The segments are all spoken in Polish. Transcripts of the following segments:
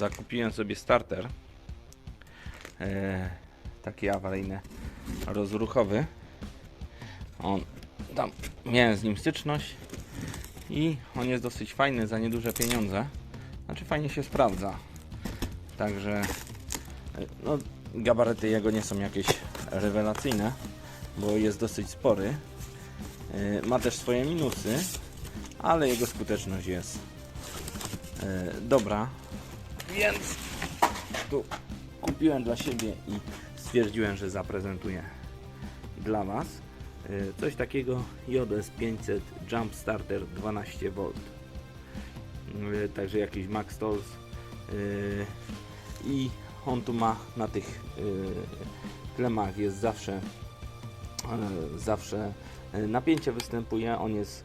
zakupiłem sobie starter. E, taki awaryjny, rozruchowy. On tam miałem z nim styczność i on jest dosyć fajny za nieduże pieniądze. Znaczy fajnie się sprawdza. Także e, no, gabaryty jego nie są jakieś rewelacyjne, bo jest dosyć spory. E, Ma też swoje minusy, ale jego skuteczność jest e, dobra. Więc tu kupiłem dla siebie i stwierdziłem, że zaprezentuję dla Was e, coś takiego JS 500 Jump Starter 12V. E, Także jakiś Max Tools e, i on tu ma na tych klemach jest zawsze zawsze napięcie występuje, on jest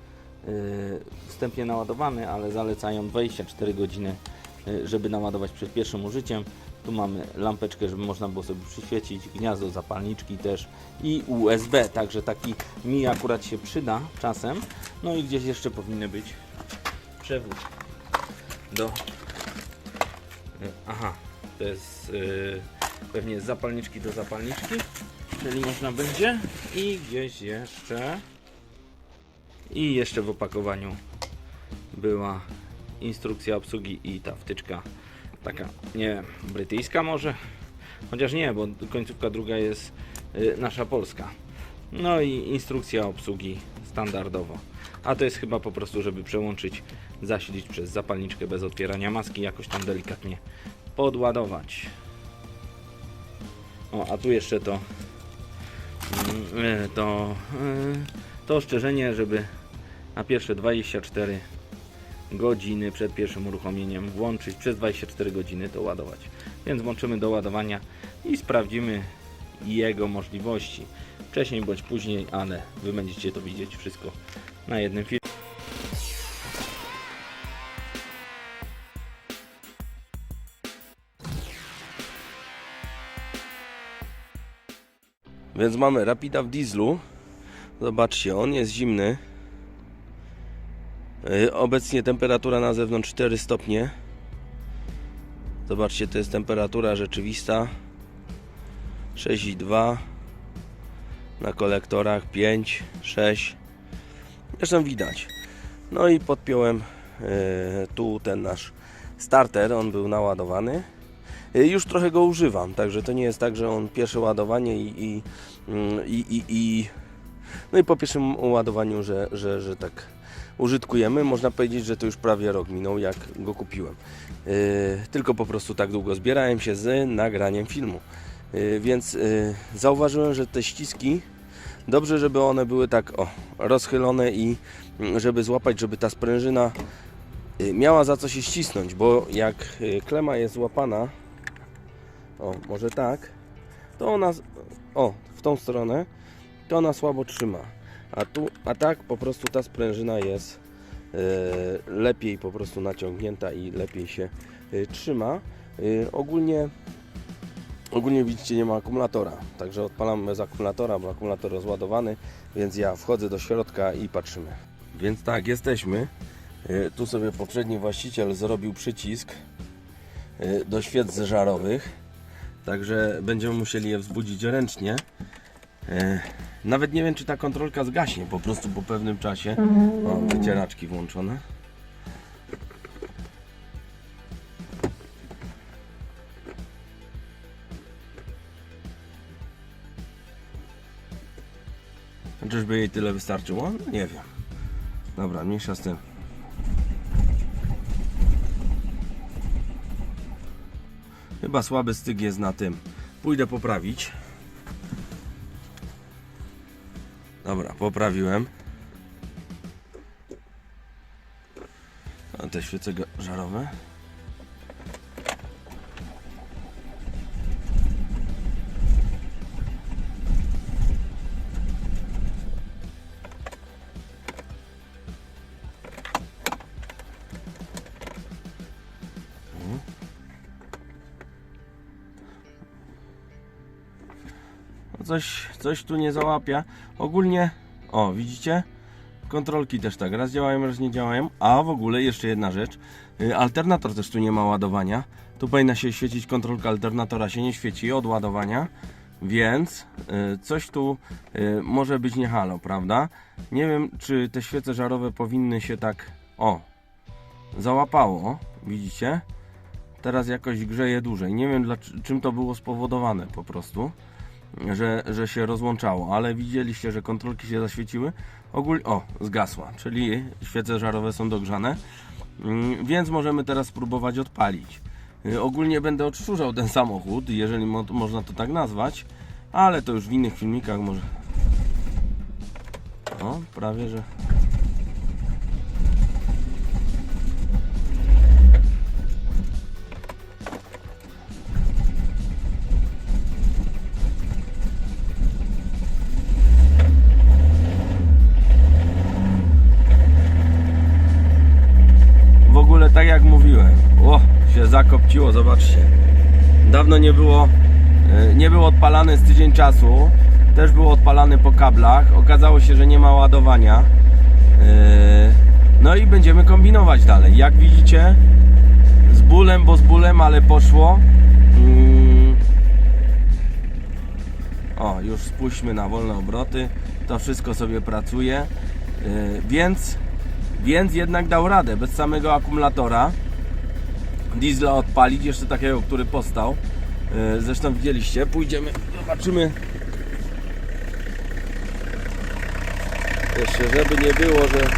wstępnie naładowany, ale zalecają 24 godziny, żeby naładować przed pierwszym użyciem. Tu mamy lampeczkę, żeby można było sobie przyświecić, gniazdo zapalniczki też i USB, także taki mi akurat się przyda czasem. No i gdzieś jeszcze powinny być przewód do... e, Aha, to jest e, pewnie z zapalniczki do zapalniczki, czyli można będzie i gdzieś jeszcze i jeszcze w opakowaniu była instrukcja obsługi i ta wtyczka taka, nie wiem, brytyjska może? Chociaż nie, bo końcówka druga jest y, nasza polska. No i instrukcja obsługi standardowo. A to jest chyba po prostu, żeby przełączyć, zasilić przez zapalniczkę bez otwierania maski, jakoś tam delikatnie podładować. O, a tu jeszcze to mm, y, to y, to ostrzeżenie, żeby na pierwsze 24 godziny przed pierwszym uruchomieniem włączyć przez 24 godziny to ładować. Więc włączymy do ładowania i sprawdzimy jego możliwości. Wcześniej bądź później, ale Wy będziecie to widzieć wszystko na jednym filmie. Więc mamy Rapida w dieslu. Zobaczcie, on jest zimny. Yy, Obecnie temperatura na zewnątrz 4 stopnie. Zobaczcie, to jest temperatura rzeczywista. 6,2 na kolektorach 5, 6. Zresztą widać. No i podpiąłem yy, tu ten nasz starter, on był naładowany. Yy, Już trochę go używam, także to nie jest tak, że on pierwsze ładowanie i, i, mm, i, i, i no i po pierwszym ładowaniu, że, że, że tak użytkujemy. Można powiedzieć, że to już prawie rok minął, jak go kupiłem. Yy, tylko po prostu tak długo zbierałem się z nagraniem filmu. Yy, więc yy, zauważyłem, że te ściski dobrze, żeby one były tak o, rozchylone i mm, żeby złapać, żeby ta sprężyna yy, miała za co się ścisnąć, bo jak yy, klema jest złapana, o, może tak, to ona, o, w tą stronę, to ona słabo trzyma. A tu, a tak po prostu ta sprężyna jest e, lepiej po prostu naciągnięta i lepiej się e, trzyma. E, ogólnie, ogólnie widzicie nie ma akumulatora, także odpalam bez akumulatora, bo akumulator rozładowany, więc ja wchodzę do środka i patrzymy. Więc tak, jesteśmy. Tu sobie poprzedni właściciel zrobił przycisk do świec żarowych, także będziemy musieli je wzbudzić ręcznie. Nawet nie wiem, czy ta kontrolka zgaśnie po prostu po pewnym czasie. O, wycieraczki włączone. Czyżby jej tyle wystarczyło? No, Nie wiem. Dobra, mniejsza z tym. Chyba słaby styk jest na tym. Pójdę poprawić. Dobra, poprawiłem. A te świece żarowe. Mhm. No Coś, coś tu nie załapia. Ogólnie, o widzicie? Kontrolki też tak, raz działają, raz nie działają. A w ogóle jeszcze jedna rzecz. y, Alternator też tu nie ma ładowania. Tu powinna się świecić kontrolka alternatora, się nie świeci od ładowania. Więc y, coś tu y, może być nie halo, prawda? Nie wiem, czy te świece żarowe powinny się tak. O, załapało, widzicie? Teraz jakoś grzeje dłużej. Nie wiem, dla, czym to było spowodowane po prostu, że, że się rozłączało, ale widzieliście, że kontrolki się zaświeciły. Ogólnie, o, zgasła, czyli świece żarowe są dogrzane, Mm, więc możemy teraz spróbować odpalić. Y, Ogólnie będę odszczurzał ten samochód, jeżeli mo można to tak nazwać, ale to już w innych filmikach może. O, prawie że. Zakopciło, zobaczcie. Dawno nie było, e, nie był odpalany z tydzień czasu. Też był odpalany po kablach. Okazało się, że nie ma ładowania. E, No i będziemy kombinować dalej. Jak widzicie, z bólem, bo z bólem, ale poszło. Mm. O, już spuśćmy na wolne obroty. To wszystko sobie pracuje. E, Więc więc jednak dał radę bez samego akumulatora diesla odpalić, jeszcze takiego, który postał. Yy, Zresztą widzieliście, pójdziemy, zobaczymy. Jeszcze, żeby nie było, że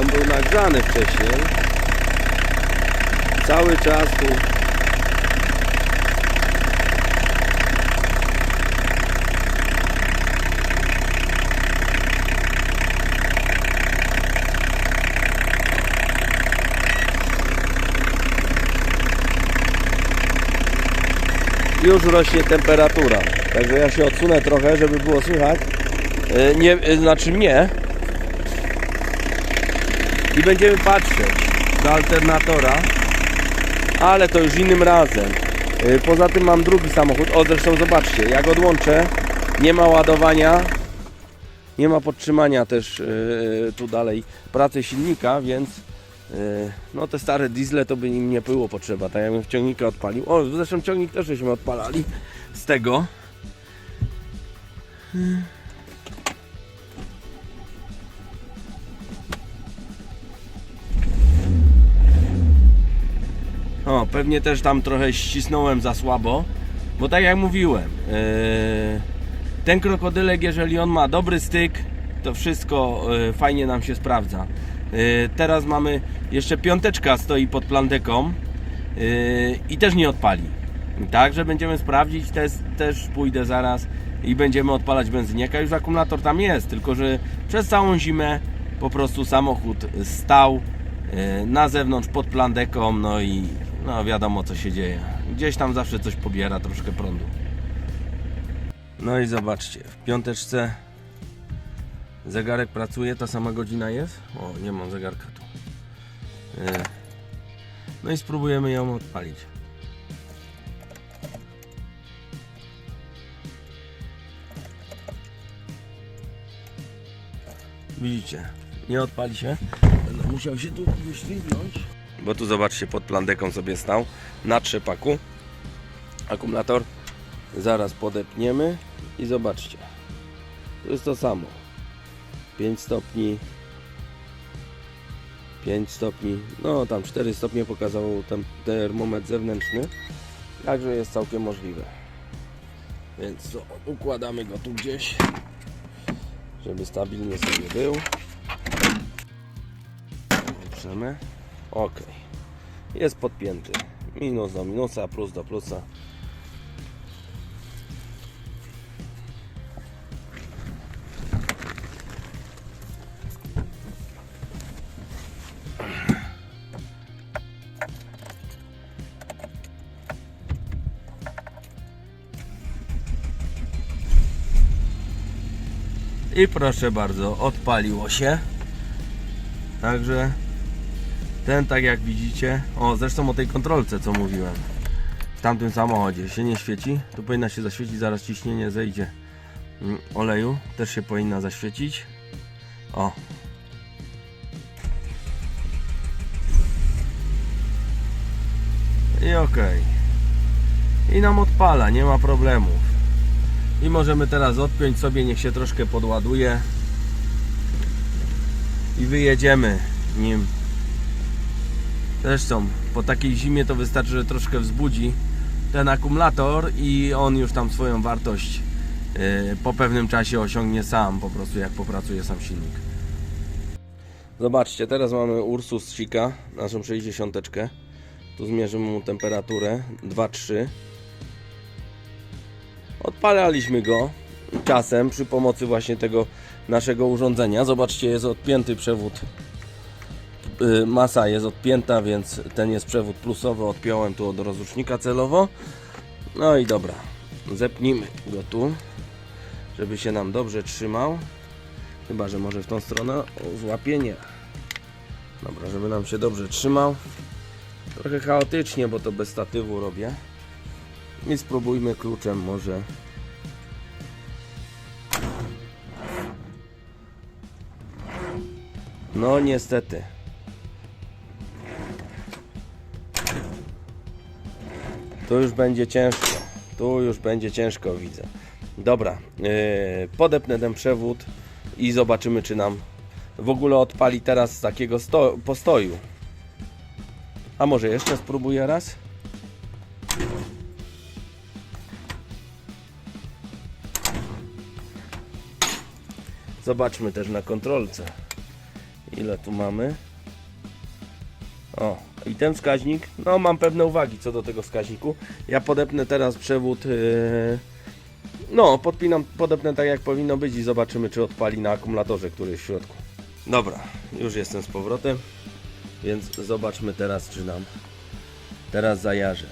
on był nagrzany wcześniej. Cały czas tu już rośnie temperatura. Także ja się odsunę trochę, żeby było słychać. E, Nie, e, znaczy mnie. I będziemy patrzeć do alternatora. Ale to już innym razem. E, Poza tym mam drugi samochód. O, zresztą zobaczcie, jak odłączę, nie ma ładowania. Nie ma podtrzymania też tu dalej pracy silnika, więc no te stare diesle to by im nie było potrzeba, tak jakbym w ciągnika odpalił. O, zresztą ciągnik też żeśmy odpalali z tego. O, pewnie też tam trochę ścisnąłem za słabo, bo tak jak mówiłem, yy, ten krokodylek, jeżeli on ma dobry styk, to wszystko yy, fajnie nam się sprawdza. Yy, teraz mamy jeszcze piąteczka stoi pod plandeką yy, i też nie odpali. Także będziemy sprawdzić, też, też pójdę zaraz i będziemy odpalać benzyniaka. Już akumulator tam jest, tylko że przez całą zimę po prostu samochód stał yy, na zewnątrz pod plandeką, no i no wiadomo co się dzieje. Gdzieś tam zawsze coś pobiera, troszkę prądu. No i zobaczcie, w piąteczce zegarek pracuje, ta sama godzina jest. O, nie mam zegarka tu. E, No i spróbujemy ją odpalić. Widzicie, nie odpali się. Będę musiał się tu wyślizgnąć. Bo tu zobaczcie, pod plandeką sobie stał na trzepaku. Akumulator zaraz podepniemy i zobaczcie. To jest to samo. 5 stopni. 5 stopni. No tam 4 stopnie pokazał ten termometr zewnętrzny. Także jest całkiem możliwe. Więc co, układamy go tu gdzieś, żeby stabilnie sobie był. Oprzemy. Ok. Jest podpięty. Minus do minusa, plus do plusa. I proszę bardzo, odpaliło się. Także ten tak jak widzicie, o zresztą o tej kontrolce co mówiłem. W tamtym samochodzie się nie świeci. Tu powinna się zaświecić, zaraz ciśnienie zejdzie mm, oleju. Też się powinna zaświecić. O. I okej. I nam odpala, nie ma problemów. I możemy teraz odpiąć sobie, niech się troszkę podładuje. I wyjedziemy nim. Zresztą po takiej zimie to wystarczy, że troszkę wzbudzi ten akumulator i on już tam swoją wartość yy, po pewnym czasie osiągnie sam, po prostu jak popracuje sam silnik. Zobaczcie, teraz mamy Ursus Sika, naszą 60. Tu zmierzymy mu temperaturę 2,3. Odpalaliśmy go czasem przy pomocy właśnie tego naszego urządzenia. Zobaczcie, jest odpięty przewód. y, Masa jest odpięta, więc ten jest przewód plusowy. Odpiąłem tu od rozrusznika celowo. No i dobra, zepnijmy go tu, żeby się nam dobrze trzymał. Chyba, że może w tą stronę o, złapienie. Dobra, żeby nam się dobrze trzymał. Trochę chaotycznie, bo to bez statywu robię. I spróbujmy kluczem może. No niestety. Tu już będzie ciężko. Tu już będzie ciężko, widzę. Dobra, yy, podepnę ten przewód i zobaczymy, czy nam w ogóle odpali teraz z takiego sto- postoju. A może jeszcze spróbuję raz? Zobaczmy też na kontrolce. Ile tu mamy? O, i ten wskaźnik. No, mam pewne uwagi co do tego wskaźniku. Ja podepnę teraz przewód. Yy... No, podpinam, podepnę tak jak powinno być i zobaczymy, czy odpali na akumulatorze, który jest w środku. Dobra, już jestem z powrotem, więc zobaczmy teraz, czy nam teraz zajarzę.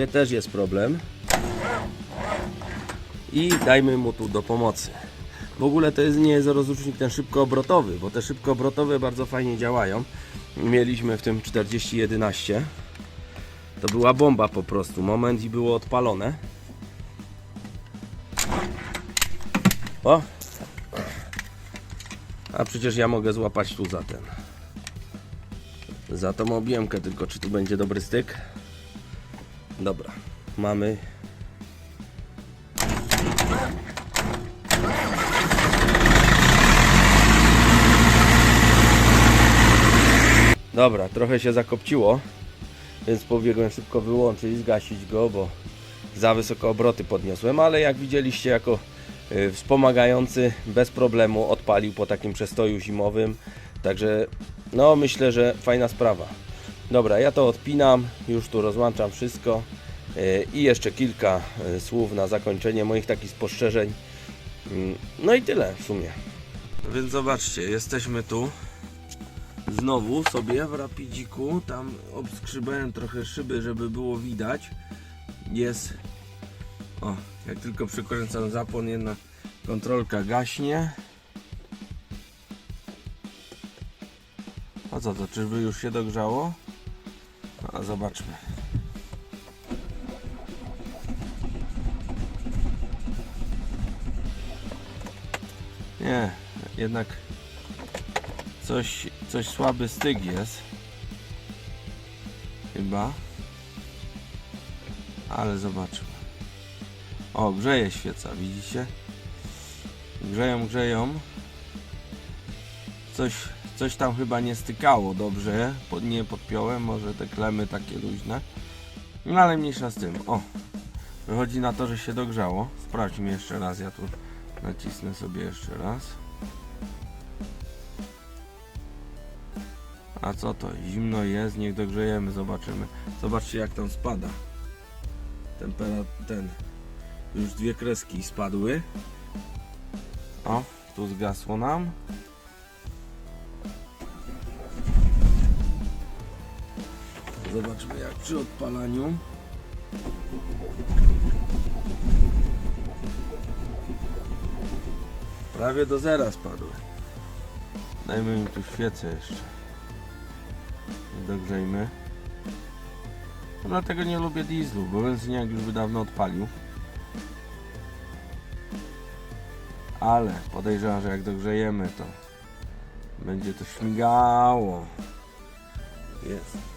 O, widzicie, też jest problem. I dajmy mu tu do pomocy. W ogóle to jest, nie jest rozrusznik ten szybkoobrotowy, bo te szybkoobrotowe bardzo fajnie działają. Mieliśmy w tym 4011. To była bomba po prostu. Moment i było odpalone. O! A przecież ja mogę złapać tu za ten. Za tą objemkę, tylko czy tu będzie dobry styk? Dobra, mamy. Dobra, trochę się zakopciło, więc pobiegłem szybko wyłączyć, zgasić go, bo za wysoko obroty podniosłem, ale jak widzieliście jako y, wspomagający bez problemu odpalił po takim przestoju zimowym, także no myślę, że fajna sprawa. Dobra, ja to odpinam, już tu rozłączam wszystko y, i jeszcze kilka y, słów na zakończenie moich takich spostrzeżeń. Mm, No i tyle w sumie. Więc zobaczcie, jesteśmy tu znowu sobie w rapidziku. Tam obskrzybałem trochę szyby, żeby było widać. Jest. O, jak tylko przykręcam zapłon, jedna kontrolka gaśnie. A co to, czyżby już się dogrzało? A zobaczmy. Nie, jednak coś, coś słaby styk jest. Chyba. Ale zobaczmy. O, grzeje świeca, widzicie? Grzeją, grzeją. Coś, coś tam chyba nie stykało dobrze. Pod, nie podpiąłem, może te klemy takie luźne. No ale mniejsza z tym. O, wychodzi na to, że się dogrzało. Sprawdźmy jeszcze raz, ja tu nacisnę sobie jeszcze raz. A co to? Zimno jest, niech dogrzejemy, zobaczymy. Zobaczcie jak tam spada. Temperat ten. Już dwie kreski spadły. O, tu zgasło nam. Zobaczmy jak przy odpalaniu. Prawie do zera spadły. Dajmy im tu świecę jeszcze. Dogrzejmy. No dlatego nie lubię dieslu, bo benzyniak już by dawno odpalił. Ale podejrzewam, że jak dogrzejemy to będzie to śmigało. Jest.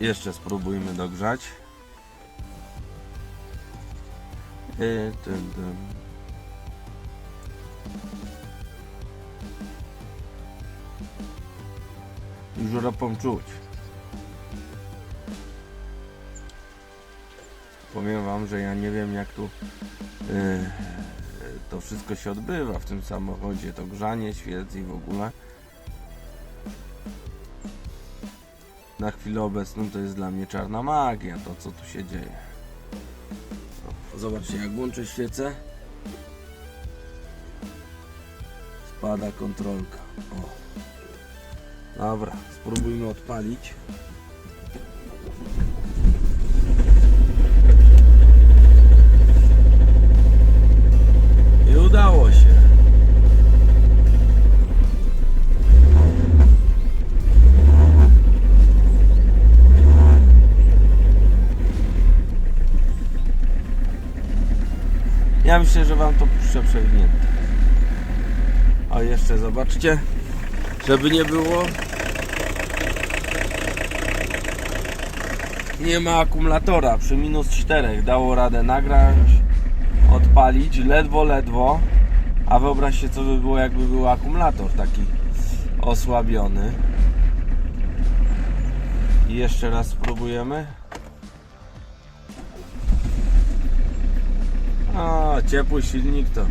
Jeszcze spróbujmy dogrzać. Tym. Już ropą czuć. Powiem wam, że ja nie wiem jak tu yy, to wszystko się odbywa w tym samochodzie, to grzanie świec i w ogóle. Na chwilę obecną to jest dla mnie czarna magia, to co tu się dzieje. Zobaczcie, jak włączę świecę, spada kontrolka. O. Dobra, spróbujmy odpalić. Myślę, że Wam to puszczę przewinięte. A jeszcze zobaczcie, żeby nie było. Nie ma akumulatora przy minus 4. Dało radę nagrać, odpalić, ledwo, ledwo. A wyobraźcie, co by było, jakby był akumulator taki osłabiony. I jeszcze raz spróbujemy. A, ciepły silnik to.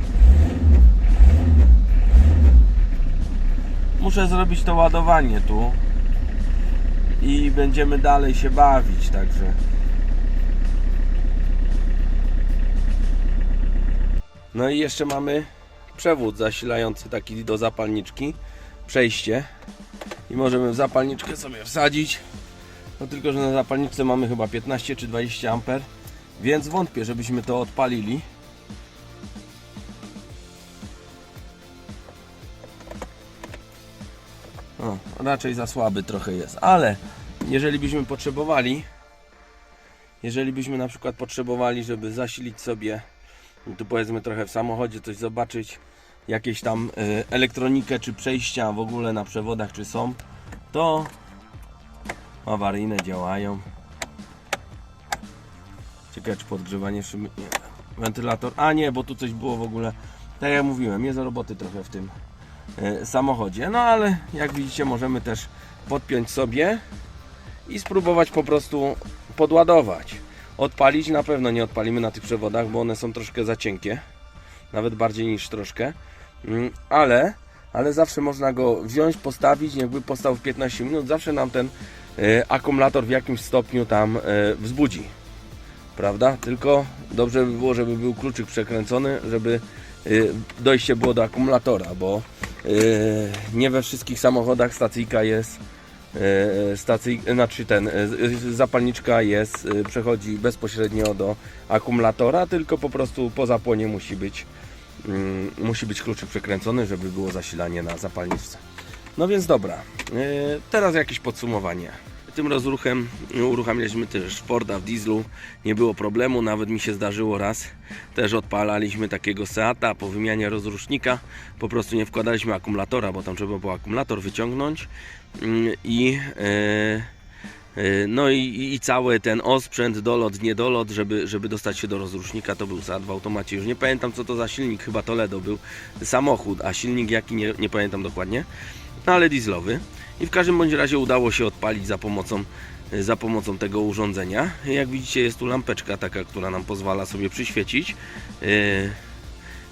Muszę zrobić to ładowanie tu. I będziemy dalej się bawić, także. No i jeszcze mamy przewód zasilający taki do zapalniczki. Przejście. I możemy w zapalniczkę sobie wsadzić. No tylko, że na zapalniczce mamy chyba 15 czy 20 amper. Więc wątpię, żebyśmy to odpalili. O, raczej za słaby trochę jest, ale jeżeli byśmy potrzebowali, jeżeli byśmy na przykład potrzebowali, żeby zasilić sobie, no tu powiedzmy trochę w samochodzie coś zobaczyć, jakieś tam y, elektronikę czy przejścia w ogóle na przewodach czy są, to awaryjne działają. Ciekawe czy podgrzewanie szyby, nie, wentylator, a nie, bo tu coś było w ogóle, tak jak mówiłem, jest roboty trochę w tym samochodzie. No ale jak widzicie możemy też podpiąć sobie i spróbować po prostu podładować. Odpalić na pewno nie odpalimy na tych przewodach, bo one są troszkę za cienkie. Nawet bardziej niż troszkę. Mm, Ale, ale zawsze można go wziąć, postawić, jakby postał w 15 minut, zawsze nam ten e, akumulator w jakimś stopniu tam e, wzbudzi. Prawda? Tylko dobrze by było, żeby był kluczyk przekręcony, żeby y, dojście było do akumulatora, bo y, nie we wszystkich samochodach stacyjka jest y, stacyj, znaczy ten y, zapalniczka jest, przechodzi bezpośrednio do akumulatora, tylko po prostu po zapłonie musi być mm, musi być kluczyk przekręcony, żeby było zasilanie na zapalniczce. No więc dobra, teraz jakieś podsumowanie. Tym rozruchem uruchamialiśmy też Forda w dieslu, nie było problemu, nawet mi się zdarzyło raz. Też odpalaliśmy takiego Seata po wymianie rozrusznika, po prostu nie wkładaliśmy akumulatora, bo tam trzeba było akumulator wyciągnąć Mm, i e, e, no i, i cały ten osprzęt, dolot, niedolot, żeby, żeby dostać się do rozrusznika, to był Seat w automacie. Już nie pamiętam co to za silnik, chyba Toledo był samochód, a silnik jaki nie, nie pamiętam dokładnie, no ale dieslowy. I w każdym bądź razie udało się odpalić za pomocą, za pomocą tego urządzenia. Jak widzicie jest tu lampeczka taka, która nam pozwala sobie przyświecić.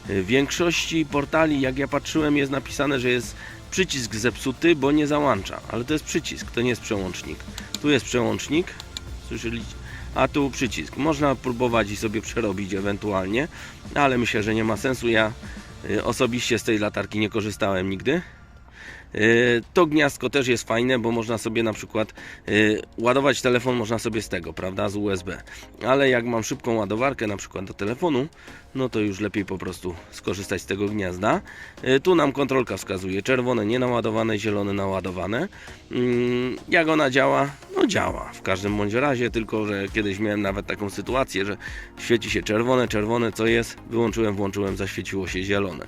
W większości portali, jak ja patrzyłem, jest napisane, że jest przycisk zepsuty, bo nie załącza. Ale to jest przycisk, to nie jest przełącznik. Tu jest przełącznik, słyszeliście? A tu przycisk. Można próbować i sobie przerobić ewentualnie, ale myślę, że nie ma sensu. Ja y, osobiście z tej latarki nie korzystałem nigdy. Y, To gniazdko też jest fajne, bo można sobie na przykład y, ładować telefon można sobie z tego, prawda, z USB. Ale jak mam szybką ładowarkę na przykład do telefonu, no to już lepiej po prostu skorzystać z tego gniazda. Y, Tu nam kontrolka wskazuje czerwone nienaładowane, zielone naładowane. Mm, Jak ona działa? No działa w każdym bądź razie, tylko że kiedyś miałem nawet taką sytuację, że świeci się czerwone, czerwone co jest? Wyłączyłem, włączyłem, zaświeciło się zielone.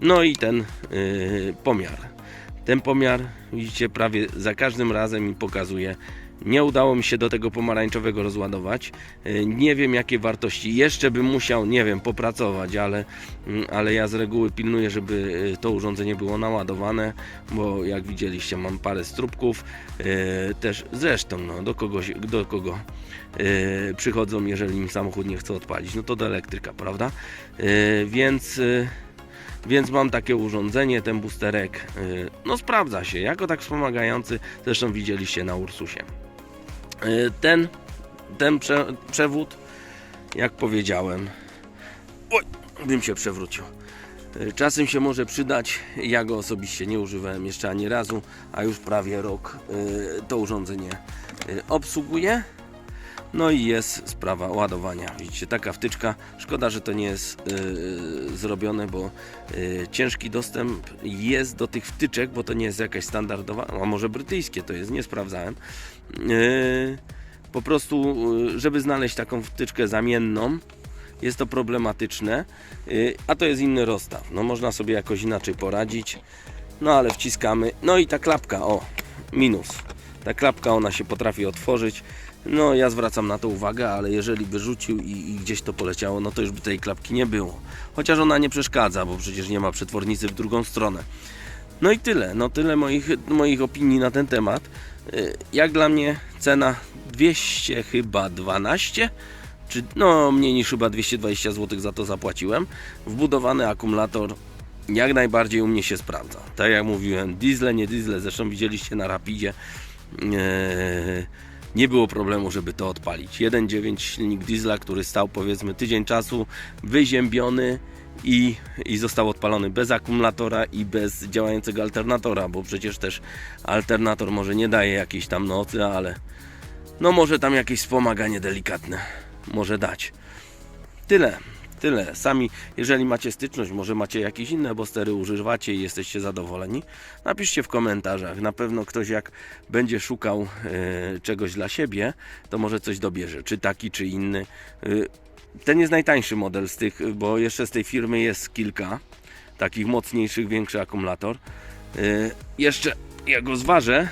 No i ten yy, pomiar. Ten pomiar, widzicie, prawie za każdym razem mi pokazuje. Nie udało mi się do tego pomarańczowego rozładować. Yy, Nie wiem jakie wartości. Jeszcze bym musiał, nie wiem, popracować, ale, mm, ale ja z reguły pilnuję, żeby yy, to urządzenie było naładowane, bo jak widzieliście, mam parę strubków. Yy, Też zresztą, no, do kogoś, do kogo przychodzą, jeżeli im samochód nie chce odpalić, no to do elektryka, prawda? Więc. Więc mam takie urządzenie, ten boosterek, yy, no sprawdza się, jako tak wspomagający, zresztą widzieliście na Ursusie. Yy, Ten, ten prze, przewód, jak powiedziałem, oj, bym się przewrócił. Yy, Czasem się może przydać, ja go osobiście nie używałem jeszcze ani razu, a już prawie rok to urządzenie obsługuję. No i jest sprawa ładowania. Widzicie, taka wtyczka. Szkoda, że to nie jest yy, zrobione, bo yy, ciężki dostęp jest do tych wtyczek, bo to nie jest jakaś standardowa, a może brytyjskie to jest, nie sprawdzałem. Yy, po prostu, yy, żeby znaleźć taką wtyczkę zamienną, jest to problematyczne, yy, a to jest inny rozstaw. No można sobie jakoś inaczej poradzić. No ale wciskamy. No i ta klapka, o, minus. Ta klapka, ona się potrafi otworzyć. No ja zwracam na to uwagę, ale jeżeli by rzucił i, i gdzieś to poleciało, no to już by tej klapki nie było. Chociaż ona nie przeszkadza, bo przecież nie ma przetwornicy w drugą stronę. No i tyle, no tyle moich, moich opinii na ten temat. Y, Jak dla mnie cena 200 chyba 12 czy no mniej niż chyba 220 zł za to zapłaciłem. Wbudowany akumulator jak najbardziej u mnie się sprawdza. Tak jak mówiłem, diesle, nie diesle, zresztą widzieliście na Rapidzie. Eee, nie było problemu, żeby to odpalić. 1.9 silnik diesla, który stał powiedzmy tydzień czasu, wyziębiony i, i został odpalony bez akumulatora i bez działającego alternatora, bo przecież też alternator może nie daje jakiejś tam nocy, ale no może tam jakieś wspomaganie delikatne może dać. Tyle. Tyle. Sami, jeżeli macie styczność, może macie jakieś inne bostery, używacie i jesteście zadowoleni, napiszcie w komentarzach. Na pewno ktoś jak będzie szukał e, czegoś dla siebie, to może coś dobierze, czy taki, czy inny. E, ten jest najtańszy model z tych, bo jeszcze z tej firmy jest kilka takich mocniejszych, większy akumulator. E, jeszcze ja go zważę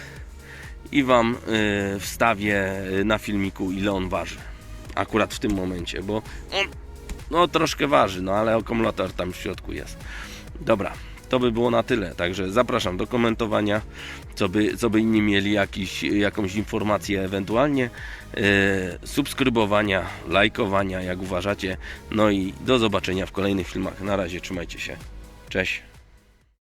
i Wam e, wstawię na filmiku ile on waży. Akurat w tym momencie, bo on no troszkę waży, no ale akumulator tam w środku jest. Dobra, to by było na tyle. Także zapraszam do komentowania, co by, co by inni mieli jakiś, jakąś informację ewentualnie, e, subskrybowania, lajkowania, jak uważacie. No i do zobaczenia w kolejnych filmach. Na razie, trzymajcie się. Cześć.